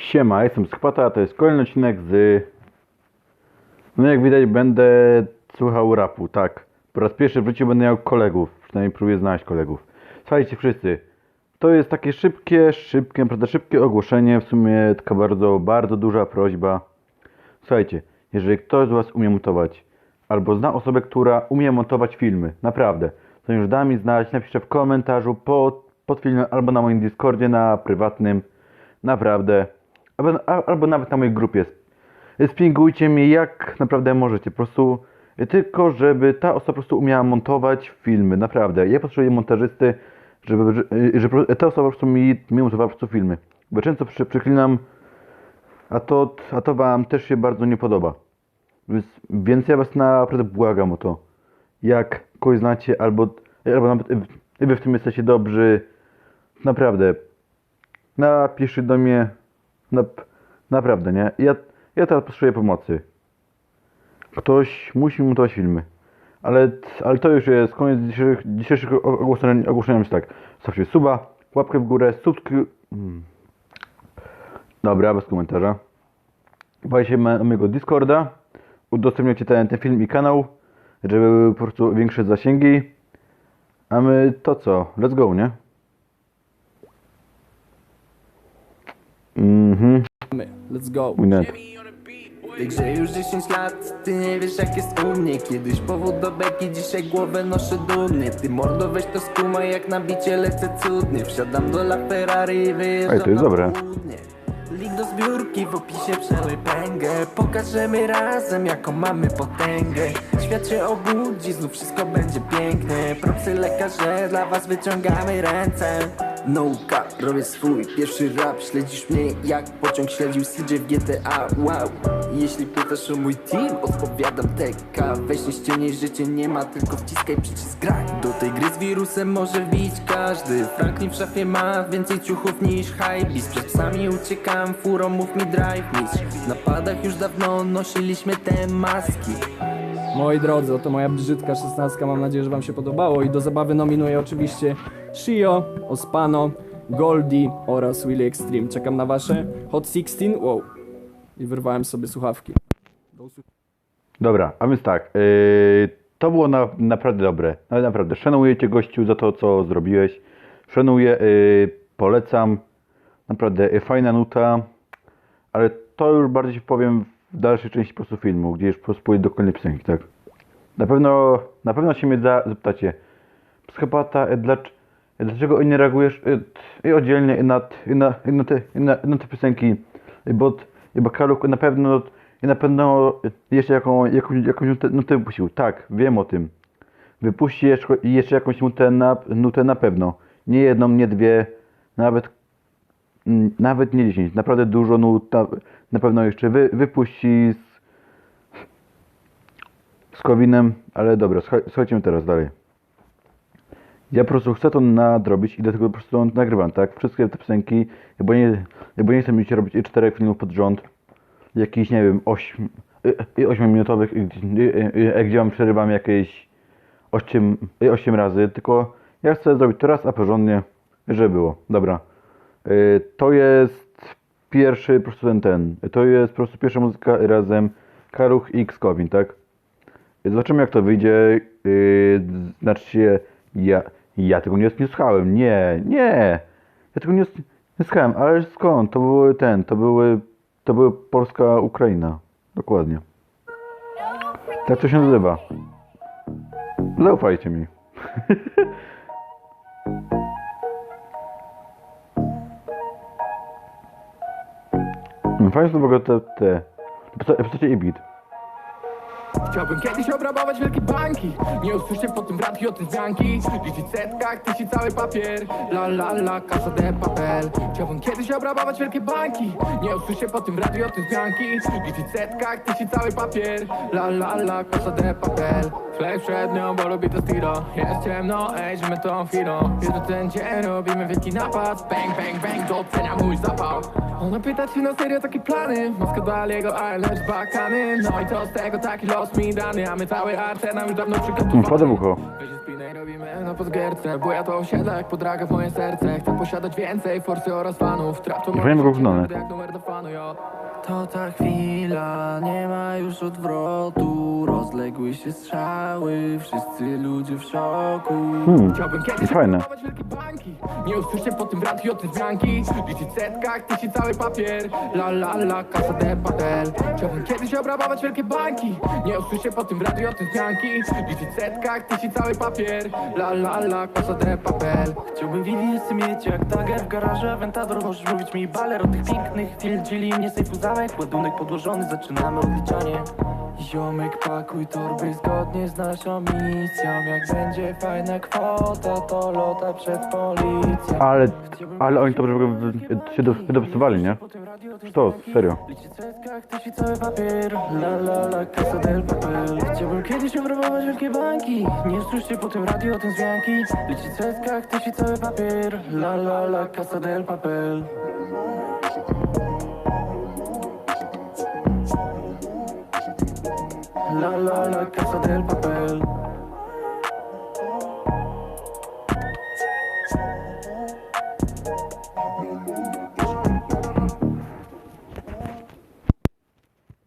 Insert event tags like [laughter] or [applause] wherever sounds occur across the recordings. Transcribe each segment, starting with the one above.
Siema, jestem Skpata, a to jest kolejny odcinek z... No jak widać będę słuchał rapu, tak. Po raz pierwszy w życiu będę miał kolegów, przynajmniej próbuję znaleźć kolegów. Słuchajcie wszyscy, to jest takie szybkie, szybkie, naprawdę szybkie ogłoszenie, w sumie taka bardzo, bardzo duża prośba. Słuchajcie, jeżeli ktoś z Was umie montować, albo zna osobę, która umie montować filmy, naprawdę, to już da mi znać, napiszcie w komentarzu pod, pod filmem, albo na moim Discordzie, na prywatnym, naprawdę, albo, albo nawet na mojej grupie. Spingujcie mi jak naprawdę możecie, po prostu, tylko żeby ta osoba po prostu umiała montować filmy, naprawdę. Ja potrzebuję montażysty, żeby, żeby, ta osoba po prostu mi, mi montowała po prostu filmy. Bo często przy, przyklinam, a to, a to wam też się bardzo nie podoba. Więc, więc ja was naprawdę błagam o to. Jak kogoś znacie, albo, albo nawet wy w tym jesteście dobrzy, naprawdę, napiszcie do mnie, nap, naprawdę, nie? Ja, ja teraz potrzebuję pomocy. Ktoś musi montować filmy. Ale, ale to już jest koniec dzisiejszych, dzisiejszych ogłoszeń, ogłoszeń jest tak. Zostawcie suba, łapkę w górę, subskryp... Hmm. Dobra, bez komentarza. Wbijcie na mojego Discorda, udostępniacie ten, ten film i kanał, żeby były po prostu większe zasięgi. A my to co? Let's go, nie? Mhm. Let's go. Winner. Także już 10 lat, ty nie wiesz jak jest u mnie Kiedyś powód do beki, dzisiaj głowę noszę dumnie Ty mordo weź to skumaj, jak na bicie lecę cudnie Wsiadam do La Ferrari i wyjeżdżam Ej, to jest na dobre. południe Link do zbiórki, w opisie przelej pęgę Pokażemy razem, jaką mamy potęgę Świat się obudzi, znów wszystko będzie piękne Propsy lekarze, dla was wyciągamy ręce Nauka, robię swój pierwszy rap. Śledzisz mnie jak pociąg śledził CJ w GTA Wow, jeśli pytasz o mój team Odpowiadam TK Weź nie ściemnij, życie nie ma Tylko wciskaj przycisk graj. Do tej gry z wirusem może wbić każdy. Franklin w szafie ma więcej ciuchów niż Hypebeast Przed psami uciekam, furą mów mi drive mistrz W napadach już dawno nosiliśmy te maski. Moi drodzy, oto moja brzydka szesnastka. Mam nadzieję, że wam się podobało. I do zabawy nominuję oczywiście Shio, Ospano, Goldie oraz Willy Extreme. Czekam na wasze Hot 16. Wow. I wyrwałem sobie słuchawki. Dobra, a więc tak, yy, to było na, naprawdę dobre. Ale naprawdę, szanuję Cię gościu za to, co zrobiłeś. Szanuję, yy, polecam. Naprawdę yy, fajna nuta, ale to już bardziej powiem w dalszej części po prostu filmu, gdzie już po prostu pójdę do kolejnej piosenki, tak? Na pewno, na pewno się mnie za, zapytacie, psychopata, dlacz, yy, dlaczego nie reagujesz yy, i oddzielnie i na, i na, i na, te, i na, i na te piosenki, bo, bo Kaluk na pewno i na pewno jeszcze jaką, jakąś, jakąś nutę, nutę wypuścił. Tak, wiem o tym. Wypuści jeszcze, jeszcze jakąś nutę na, nutę na pewno. Nie jedną, nie dwie, nawet nawet nie dziesięć. Naprawdę dużo nut na, na pewno jeszcze wy, wypuści z, z Kowinem, ale dobra, słuchaj- słuchajcie teraz dalej. Ja po prostu chcę to nadrobić i dlatego po prostu nagrywam, tak? Wszystkie te piosenki, bo nie, bo nie chcę mi się robić i czterech filmów pod rząd, jakiś, nie wiem, 8, 8 minutowych, y, y, y, gdzie mam przerywam jakieś 8, 8 razy, tylko ja chcę zrobić to raz, a porządnie, żeby było. Dobra. Y, To jest pierwszy, po prostu ten, ten. To jest po prostu pierwsza muzyka razem Karuch X Kowin, tak? Zobaczymy jak to wyjdzie. Znaczy się, ja, ja tego nie, nie słuchałem. Nie, nie. Ja tego nie, nie słuchałem, ale skąd? To były ten, to były, to były Polska, Ukraina. Dokładnie. Tak to się nazywa. Zaufajcie mi. [laughs] Fajnie są w ogóle te, te, te postacie i beat. Chciałbym kiedyś obrabować wielkie banki. Nie usłyszę po tym radki o tym zmianki Liczyć setkach, tysić cały papier. La la la, casa de papel. Chciałbym kiedyś obrabować wielkie banki. Nie usłyszę po tym radio o tym zmianki Liczyć setkach, tysić cały papier. La la la, casa de papel Chleb przed nią, bo lubię to stilo Jest ciemno, ej, żymy tą chwilą Jutro ten dzień robimy wielki napad. Bang, bang, bang, docenia mój zapał. Ona pyta czy na serio takie plany? Maska do Aliego, ale lecz bakany. No i co z tego taki los mi dany A my cały arsenał już dawno przygotowany. Wpada w ucho. Robimy na podgierce Bo ja to osiedla jak podraga w moje serce. Chcę posiadać więcej forsy oraz fanów. Trap to gnane. jak numer do fanu, jo. To ta chwila, nie ma już odwrotu Rozległy się strzały, wszyscy ludzie w szoku. Hmm. Chciałbym kiedyś fajne. kupować wielkie banki. Nie usłyszę po tym radio te zmianki Liczyć w setkach, tysi cały papier. La la la, casa de papel Chciałbym kiedyś obrabować wielkie banki. Nie usłyszę po tym radio te zmianki Liczyć w setkach, tysi cały papier. La la la, casa de papel Chciałbym wilisy mieć jak Dagger w garażu Aventador Możesz mówić mi baler. O tych pięknych chwil Dzieli mnie sejfu zamek, ładunek podłożony Zaczynamy odliczanie Ziomek pakuj torby zgodnie z naszą misją. Jak będzie fajna kwota to lota przed policją. Ale, ale oni to wy- się do- nie? To, serio. Liczyć w setkach, tysi cały papier. La la la, casa del papel. Chciałbym kiedyś obrabować wielkie banki. Nie słyszę po tym radio o tym zmianki w setkach, cały papier. La la la, casa del papel La la la, casa del papel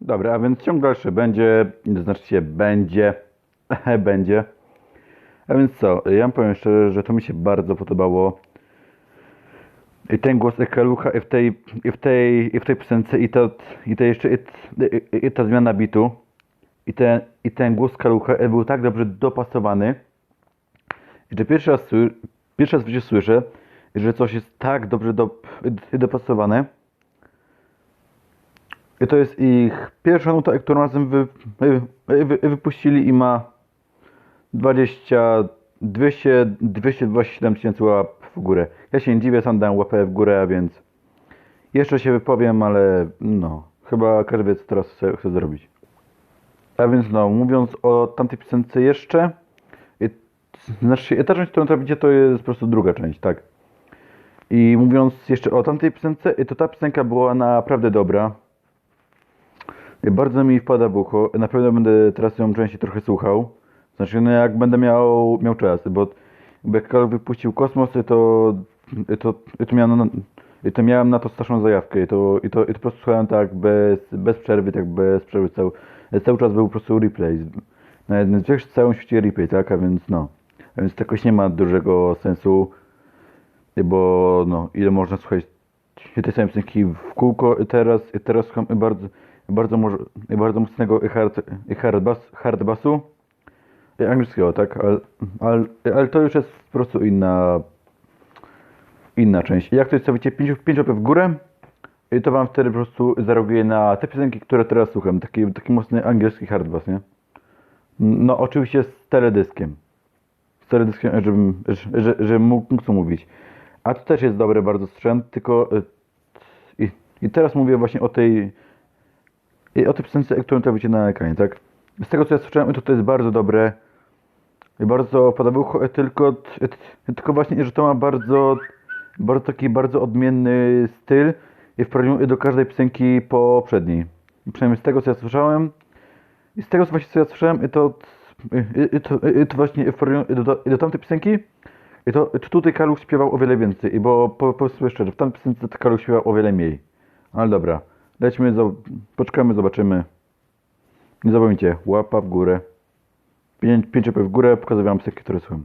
Dobra, a więc ciąg dalszy będzie, znaczy się będzie, [laughs] będzie. A więc co, ja powiem szczerze, że to mi się bardzo podobało. I ten głos Ekalucha i w tej, i w tej, i w tej piosence i to, i to jeszcze, i, i, i ta zmiana bitu. I ten, I ten głos Kalucha był tak dobrze dopasowany, że pierwszy raz, pierwszy raz w życiu słyszę, że coś jest tak dobrze do, dopasowane. I to jest ich pierwsza nuta, którą razem wy, wy, wy, wypuścili i ma 20, 200, 227 tysięcy łap w górę. Ja się nie dziwię, sam dałem łapę w górę, a więc jeszcze się wypowiem, ale no, chyba każdy wie, co teraz chce, chce zrobić. A więc no, mówiąc o tamtej piosence jeszcze, znaczy ta część, którą traficie, to jest po prostu druga część, tak. I mówiąc jeszcze o tamtej piosence, to ta piosenka była naprawdę dobra. Bardzo mi wpada w ucho. Na pewno będę teraz ją częściej trochę słuchał. Znaczy, no jak będę miał, miał czas, bo, jak Karol wypuścił kosmos, to, to, to, miałem, na, to miałem na to straszną zajawkę i to, i to, i to po prostu słuchałem tak bez, bez przerwy, tak bez przerwy. Cały, cały czas był po prostu replay. Nawet w całym świecie replay, tak? A więc no. A więc to jakoś nie ma dużego sensu, bo no, ile można słuchać tej samej piosenki w kółko teraz, i teraz słucham bardzo, bardzo, może, bardzo mocnego hard, hard, bass, hard bassu angielskiego, tak? Ale, ale, ale to już jest po prostu inna inna część. Jak to jest, stawicie 5 pięć łapek w górę i to wam wtedy po prostu zareaguje na te piosenki, które teraz słucham. Taki, taki mocny angielski hard bass, nie? No oczywiście z teledyskiem. Z teledyskiem, żebym, że, że, mógł, co mówić. A to też jest dobry bardzo sprzęt, tylko y, i, i teraz mówię właśnie o tej o tej piosence, którą to widzicie na ekranie, tak? Z tego co ja słyszałem, to to jest bardzo dobre i bardzo podobało, tylko, tylko właśnie, że to ma bardzo, bardzo taki bardzo odmienny styl i w do każdej piosenki poprzedniej. Przynajmniej z tego co ja słyszałem i z tego co właśnie co ja słyszałem, i to, i, i i to właśnie w do, do, tamtej piosenki, i to, to tutaj Kaluch śpiewał o wiele więcej, i bo po, po prostu szczerze, w tamtej piosence to Kaluch śpiewał o wiele mniej. Ale dobra, lećmy, poczekamy, zobaczymy. Nie zapomnijcie, łapa w górę. Pięć, pięć w górę, pokazuję wam które słucham.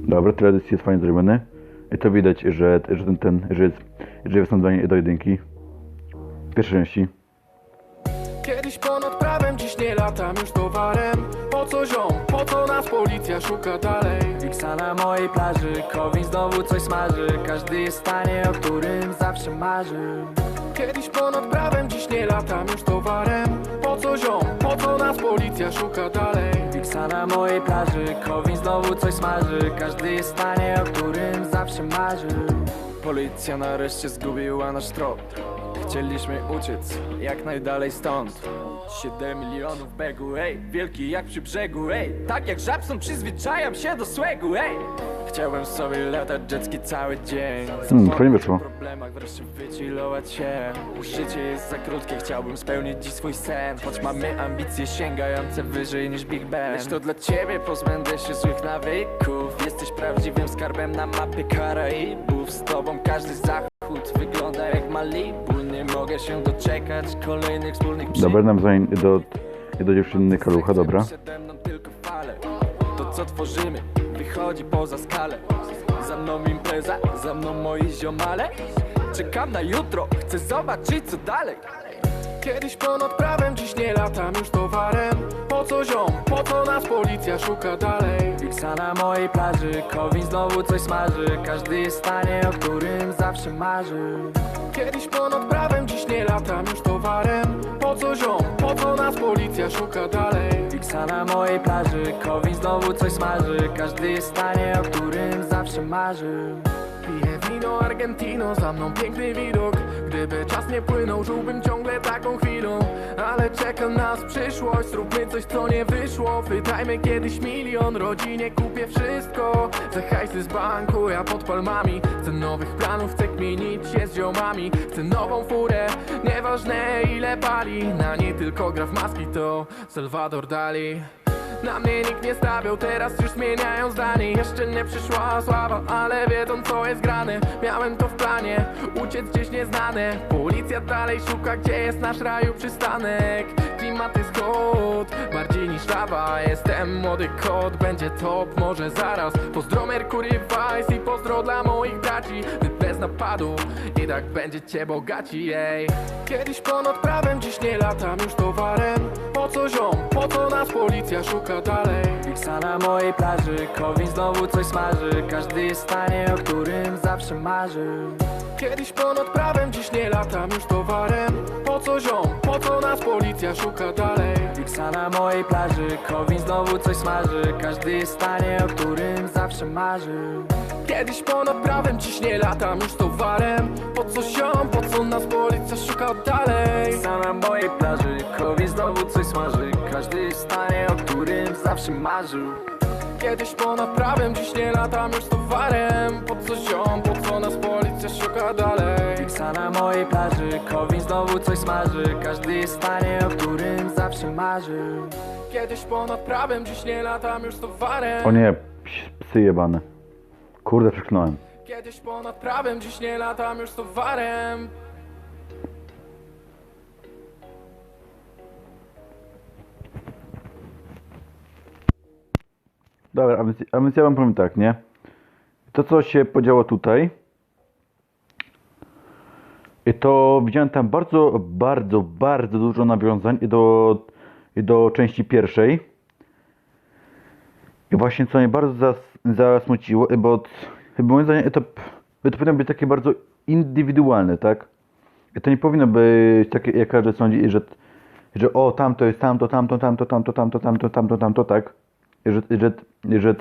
Dobra, teledysk jest fajnie zrobiony. I to widać, że, że ten, ten że jest, że jest nasądzanie do jedynki. Pierwszej części. Kiedyś ponad prawem, dziś nie latam już towarem. Po co ziom, po co nas policja szuka dalej? Wiksa na mojej plaży, Kowin znowu coś smaży. Każdy jest w stanie, o którym zawsze marzy. Kiedyś ponad prawem, dziś nie latam już towarem. Po co ziom, po co nas policja szuka dalej Wiksa na mojej plaży, Kowin znowu coś smaży. Każdy jest w stanie, o którym zawsze marzy. Policja nareszcie zgubiła nasz trop. Chcieliśmy uciec jak najdalej stąd 7 milionów begu, ej Wielki jak przy brzegu, ej. Tak jak Żabson przyzwyczajam się do swego, ej. Chciałbym sobie latać jetski cały dzień. Hmm, fajnie wyszło. problemach, wreszcie wychillować się. Życie jest za krótkie, chciałbym spełnić dziś swój sen. Choć mamy ambicje sięgające wyżej niż Big Ben. Lecz to dla ciebie pozbędę się złych nawyków. Jesteś prawdziwym skarbem na mapie Karaibów. Z tobą każdy zachód wygląda jak Malibu. Nie mogę się doczekać kolejnych wspólnych Dobra, nawiązań do, do dziewczyny Kalucha, dobra. Przede mną tylko fale. To co tworzymy wychodzi poza skalę. Za mną impreza, za mną moi ziomale. Czekam na jutro, chcę zobaczyć co dalej Kiedyś ponad prawem, dziś nie latam już towarem. Po co ziom, po co nas policja szuka dalej? Fiksa na mojej plaży, Kowin znowu coś smaży. Każdy jest w stanie, o którym zawsze marzy. Kiedyś ponad prawem, dziś nie latam już towarem. Po co ziom, po co nas policja szuka dalej? Fiksa na mojej plaży, Kowin znowu coś smaży. Każdy jest w stanie, o którym zawsze marzy. Piję wino Argentino, za mną piękny widok Gdyby czas nie płynął, żyłbym ciągle taką chwilą. Ale czeka nas przyszłość, zróbmy coś co nie wyszło. Wydajmy kiedyś milion, rodzinie kupię wszystko. Za hajsy z banku, ja pod palmami. Chcę nowych planów, chcę kminić się z ziomami. Chcę nową furę, nieważne ile pali. Na nie tylko gra w maski, to Salvador Dali na mnie nikt nie stawiał, teraz już zmieniają zdanie. Jeszcze nie przyszła sława, ale wiedzą co jest grane. Miałem to w planie, uciec gdzieś nieznane. Policja dalej szuka, gdzie jest nasz raju przystanek. Klimat jest hot, lawa Jestem młody kot, będzie top, może zaraz. Pozdro Mercury Vice i pozdro dla moich braci. Wy bez napadu i tak będziecie bogaci, jej Kiedyś ponad prawem, dziś nie latam już towarem. Po co ziom, po co nas policja szuka dalej? Fiksa na mojej plaży, Kowin znowu coś smaży. Każdy jest w stanie, o którym zawsze marzy Kiedyś ponad prawem, dziś nie latam już towarem. Po co ziom, po co nas policja szuka dalej? Fiksa na mojej plaży, Kowin znowu coś smaży. Każdy jest w stanie, o którym zawsze marzy. Kiedyś ponad prawem, dziś nie latam już towarem. Po co ziom, po co nas policja szuka dalej? Fiksa na mojej plaży, Kowin znowu coś smaży. Każdy jest w stanie, o którym zawsze marzył Kiedyś ponad prawem, dziś nie latam już towarem. Po co ziom, po co nas policja szuka dalej? Fiksa na mojej plaży, Kowin znowu coś smaży. Każdy jest w stanie, o którym zawsze marzył Kiedyś ponad prawem, dziś nie latam już towarem. O nie, ps- psy jebane. Kurde, przeknąłem. Kiedyś ponad prawem, dziś nie latam już towarem Dobra, a więc, a więc ja wam powiem tak, nie? To, co się podziało tutaj, to widziałem tam bardzo, bardzo, bardzo dużo nawiązań do, do części pierwszej. I właśnie co mnie bardzo zas, zasmuciło, bo, bo moim zdaniem to, to powinno być takie bardzo indywidualne, tak? I to nie powinno być takie, jak każdy sądzi, że, że o, tamto jest tamto, tamto, tamto, tamto, tamto, tamto, tamto, tamto, tak? Że, że, że,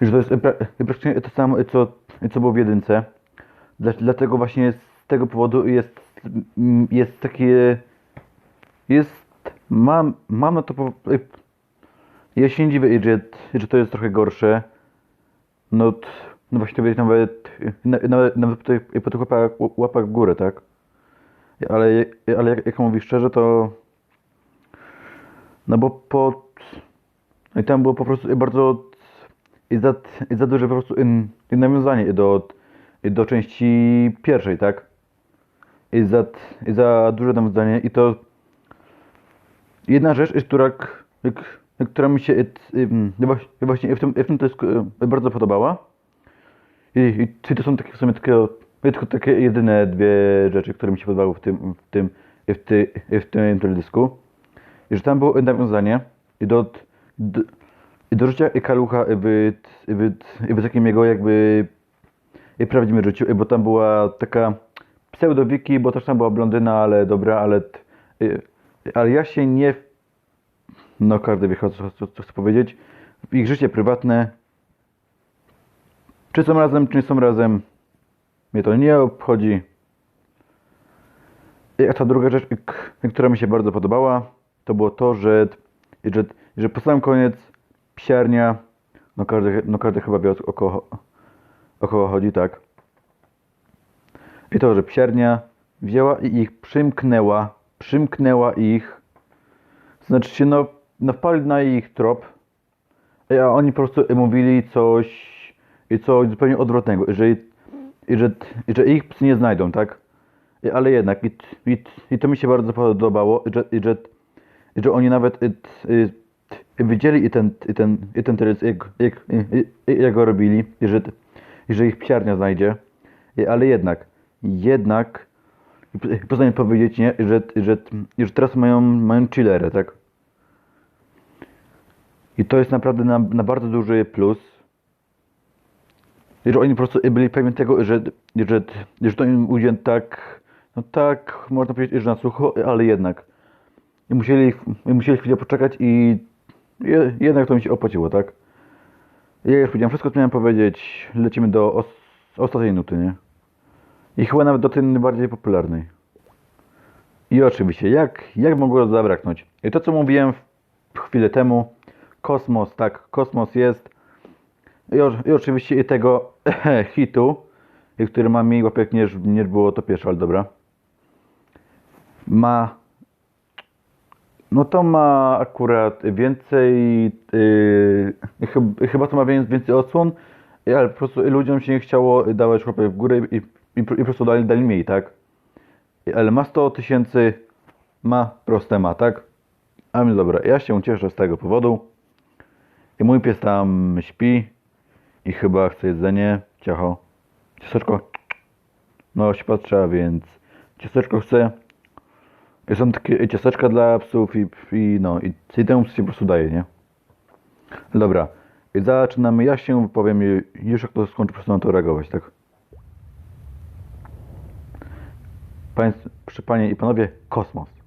że to jest pra- praktycznie to samo, co, co było w jedynce. Dla, dlatego właśnie z tego powodu jest, jest takie, jest, mam, mam na to, po- ja się nie dziwię, że, że to jest trochę gorsze. No, no właśnie to będzie nawet, na- nawet, nawet po tych, po tych łapach, łapach w górę, tak? Ale, ale jak, jak mówisz szczerze, to no bo po, no i tam było po prostu bardzo i za, za duże po prostu in, i nawiązanie do, do części pierwszej, tak? I za, za duże nawiązanie i to jedna rzecz, która, k- k- która mi się y, właśnie- w tym, w tym to jest, y, bardzo podobała. I, I to są takie w sumie takie, tylko takie jedyne dwie rzeczy, które mi się podobały w tym, w tym, w ty, w tym teledysku. I że tam było nawiązanie i do, do, życia Kalucha w, w, takim jego jakby prawdziwym życiu, bo tam była taka pseudowiki, bo też tam była blondyna, ale dobra, ale y, ale ja się nie no każdy wie, co, co, co chcę powiedzieć. W ich życie prywatne. Czy są razem, czy nie są razem mnie to nie obchodzi. A ta druga rzecz, która mi się bardzo podobała, to było to, że, że, że po sam koniec psiarnia, no każdy, no każdy chyba wie o, kogo, o kogo chodzi, tak. I to, że psiarnia wzięła i ich przymknęła, przymknęła ich, znaczy się, no, no na ich trop, a oni po prostu mówili coś, i coś zupełnie odwrotnego, że, i że, i że ich psy nie znajdą, tak? I- Ale jednak, i, i, i to mi się bardzo podobało, i że, i że, i że oni nawet i, i widzieli i ten, i ten, i ten teraz, jak, jak, jak go robili, i że, i że ich psiarnia znajdzie, I, ale jednak, jednak, poza powiedzieć, nie, że, że, że teraz mają, mają chillerę, tak? I to jest naprawdę na, na bardzo duży plus. I że oni po prostu byli pewni tego, że, że, że to im ujdzie tak, no tak, można powiedzieć, że na sucho, ale jednak. I musieli, musieli chwilę poczekać i jednak to mi się opłaciło, tak? Ja już powiedziałem wszystko, co miałem powiedzieć. Lecimy do os, ostatniej nuty, nie? I chyba nawet do tej najbardziej popularnej. I oczywiście, jak, jak mogło zabraknąć? I to, co mówiłem chwilę temu, kosmos, tak, kosmos jest. I, i oczywiście i tego [laughs] hitu, który ma mniej łapek niż, niż było to pierwsze, ale dobra. Ma. No to ma akurat więcej. Yy, chyba, chyba to ma więcej, odsłon, ale po prostu ludziom się nie chciało dawać łapek w górę i, i, i po prostu dali, dali mniej, tak? Ale ma 100 tysięcy, ma proste ma, tak? A więc dobra, ja się cieszę z tego powodu. I mój pies tam śpi i chyba chce jedzenie. Ciacho. Ciasteczko. No, się patrzę, więc ciasteczko chce. Są takie ciasteczka dla psów i, i no, i, i temu się po prostu daje, nie? Dobra. Zaczynamy. Ja się wypowiem i już jak to skończy, na to reagować, tak? Państw, panie i panowie, kosmos.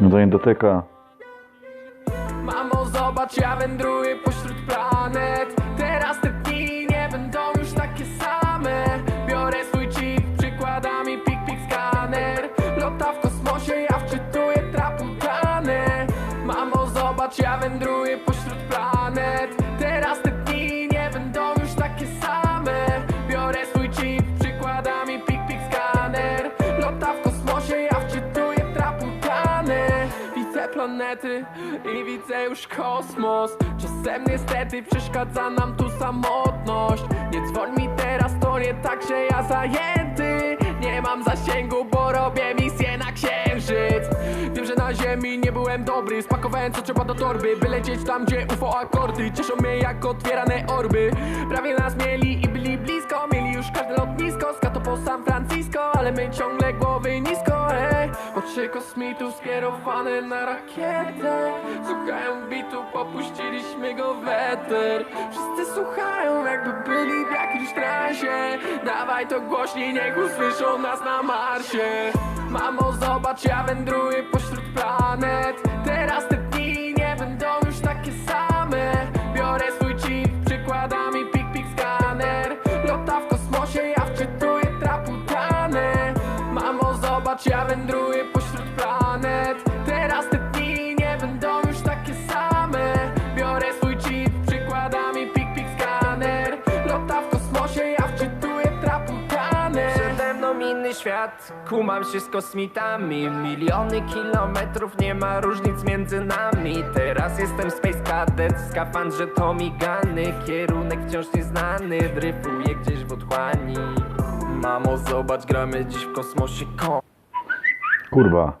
Hmm, no to nie dotyka. Mamo, zobacz, ja wędruję planety i widzę już kosmos. Czasem niestety przeszkadza nam tu samotność. Nie dzwoń mi teraz, to nie tak, że ja zajęty. Nie mam zasięgu, bo robię misję na księżyc. Wiem, że na ziemi nie byłem dobry Spakowałem co trzeba do torby By lecieć tam, gdzie UFO akordy. Cieszą mnie jak otwierane orby. Prawie nas mieli i byli blisko Mieli już każde lotnisko Skato po San Francisco Ale my ciągle głowy nisko, Oczy kosmitów skierowane na rakietę. Słuchają bitu, popuściliśmy go w eter. Wszyscy słuchają jakby byli w jakimś transie. Dawaj to głośniej, niech usłyszą nas na Marsie. Mamo, zobacz, ja wędruję pośród planet. Teraz te dni nie będą już takie same. Biorę swój chip, przykładam i pik, pik, skaner. Lota w kosmosie, ja wczytuję traputane Mamo, zobacz, ja wędruję świat, kumam się z kosmitami. Miliony kilometrów, nie ma różnic między nami. Teraz jestem Space Cadet, w skafandrze Tommy Gunny Kierunek wciąż nieznany, dryfuję gdzieś w otchłani. Mamo, zobacz, gramy dziś w kosmosie kom Kurwa.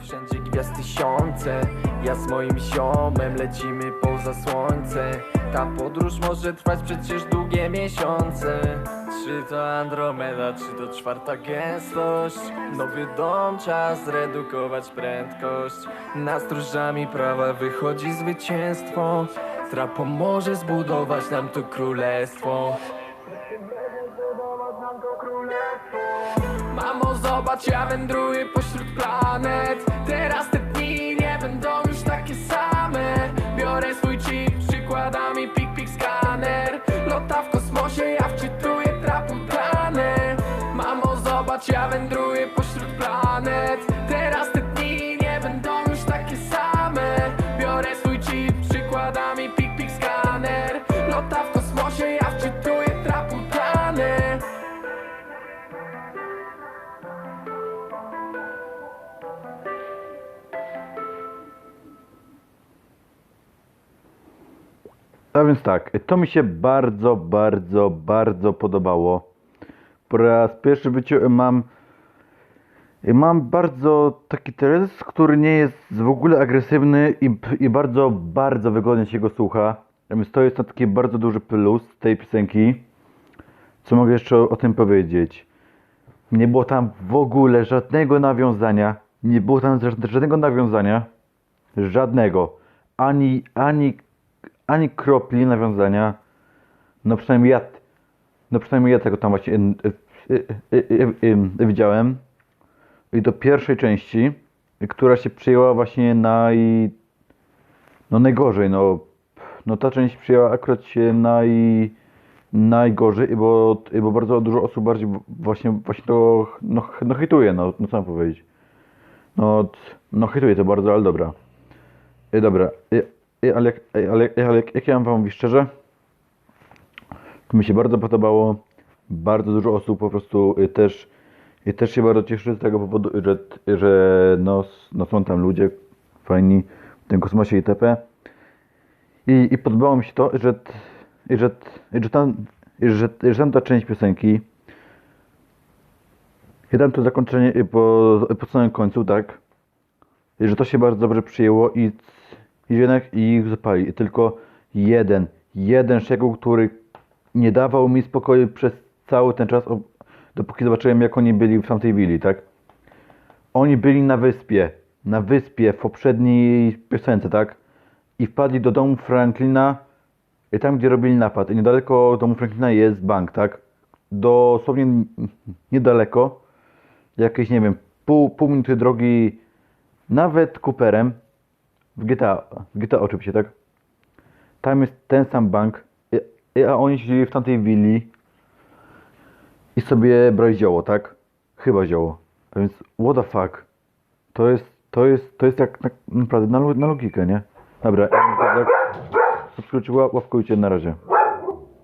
Wszędzie gwiazd tysiące Ja z moim ziomem lecimy poza słońce. Ta podróż może trwać przecież długie miesiące Czy to Andromeda, czy to czwarta gęstość? Nowy dom, czas zredukować prędkość. Nad stróżami prawa wychodzi zwycięstwo. Tra pomoże zbudować nam to królestwo. Mamo, zobacz, ja wędruję pośród planet. Teraz te dni nie będą już takie same. Biorę swój chip, przykłada mi pik, pik, skaner Zobacz, ja wędruję pośród planet. Teraz te dni nie będą już takie same. Biorę swój chip, przykłada mi pik, pik, skaner. Lota w kosmosie, ja wczytuję traputane A więc tak, to mi się bardzo, bardzo, bardzo podobało. Po raz pierwszy w życiu mam mam bardzo taki teledysk, który nie jest w ogóle agresywny i, i bardzo, bardzo wygodnie się go słucha. Więc to jest taki bardzo duży plus tej piosenki. Co mogę jeszcze o, o tym powiedzieć? Nie było tam w ogóle żadnego nawiązania. Nie było tam ża- żadnego nawiązania. Żadnego. Ani, ani ani kropli nawiązania. No przynajmniej ja, no przynajmniej ja tego tam właśnie y, y, y, widziałem. I do pierwszej części, która się przyjęła właśnie naj, no najgorzej, no, no ta część przyjęła akurat się naj, najgorzej, bo, bo bardzo dużo osób bardziej właśnie, właśnie to no, no hejtuje, no, no co mam powiedzieć. No, no hejtuje to bardzo, ale dobra. Ej, dobra, ej, ej, ale, ale, ale jak, jak ja mam wam mówić szczerze, to mi się bardzo podobało. Bardzo dużo osób po prostu y, też, y, też się bardzo cieszy z tego powodu, że, że no, no są tam ludzie fajni w tym kosmosie itp. I, i podobało mi się to, że, że, że, tam, że, że tam ta część piosenki i tam to zakończenie y, po, po samym końcu, tak? Że to się bardzo dobrze przyjęło i, i jednak ich zapali. I tylko jeden, jeden szczegół, który nie dawał mi spokoju przez cały ten czas, dopóki zobaczyłem, jak oni byli w tamtej willi, tak? Oni byli na wyspie, na wyspie w poprzedniej piosence, tak? I wpadli do domu Franklina, i tam, gdzie robili napad. I niedaleko domu Franklina jest bank, tak? Dosłownie niedaleko, jakieś, nie wiem, pół, pół minuty drogi nawet Cooperem w GTA, w GTA oczywiście, tak? Tam jest ten sam bank, a oni siedzieli w tamtej willi i sobie brali zioło, tak? Chyba zioło. A więc what the fuck? To jest, to jest, to jest tak, tak naprawdę na, na logikę, nie? Dobra, jak tak, subskrybujcie, łapkujcie, na razie.